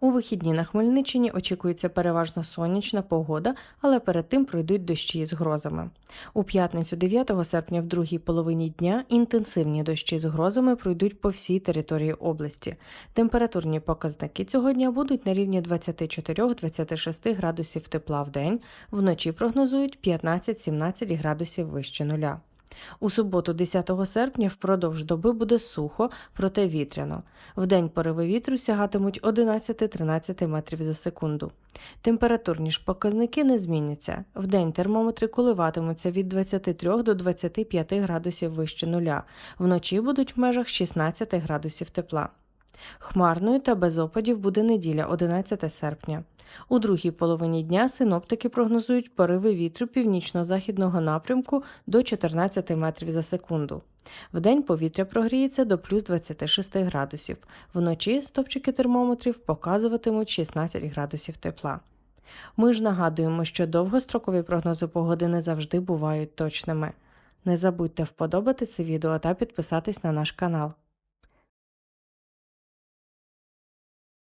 У вихідні на Хмельниччині очікується переважно сонячна погода, але перед тим пройдуть дощі з грозами. У п'ятницю 9 серпня в другій половині дня інтенсивні дощі з грозами пройдуть по всій території області. Температурні показники цього дня будуть на рівні 24-26 градусів тепла в день, вночі прогнозують 15-17 градусів вище нуля. У суботу, 10 серпня, впродовж доби буде сухо, проте вітряно. Вдень пориви вітру сягатимуть 11-13 метрів за секунду. Температурні ж показники не зміняться. Вдень термометри коливатимуться від 23 до 25 градусів вище нуля. Вночі будуть в межах 16 градусів тепла. Хмарною та без опадів буде неділя 11 серпня. У другій половині дня синоптики прогнозують пориви вітру північно-західного напрямку до 14 метрів за секунду. Вдень повітря прогріється до плюс 26 градусів. Вночі стопчики термометрів показуватимуть 16 градусів тепла. Ми ж нагадуємо, що довгострокові прогнози погоди не завжди бувають точними. Не забудьте вподобати це відео та підписатись на наш канал.